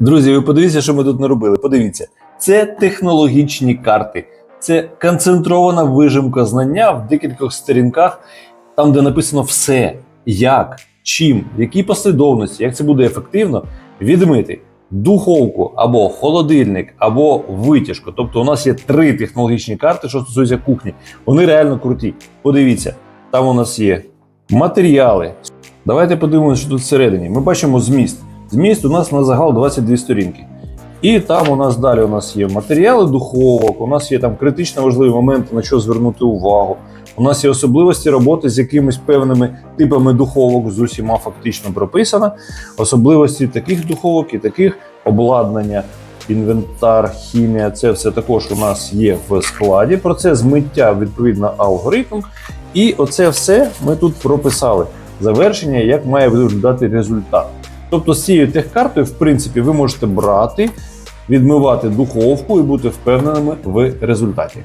Друзі, ви подивіться, що ми тут наробили. Подивіться, це технологічні карти, це концентрована вижимка знання в декількох сторінках, там, де написано все, як, чим, в якій послідовності, як це буде ефективно відмити духовку або холодильник, або витяжку. Тобто, у нас є три технологічні карти, що стосується кухні. Вони реально круті. Подивіться, там у нас є матеріали. Давайте подивимося, що тут всередині. Ми бачимо зміст. Зміст у нас на загал 22 сторінки. І там у нас далі у нас є матеріали духовок, у нас є там критично важливі моменти, на що звернути увагу. У нас є особливості роботи з якимись певними типами духовок, з усіма фактично прописано. Особливості таких духовок і таких обладнання, інвентар, хімія це все також у нас є в складі. Процес змиття, відповідно, алгоритм. І оце все ми тут прописали. Завершення, як має виглядати результат. Тобто з цією техкартою, в принципі, ви можете брати, відмивати духовку і бути впевненими в результаті.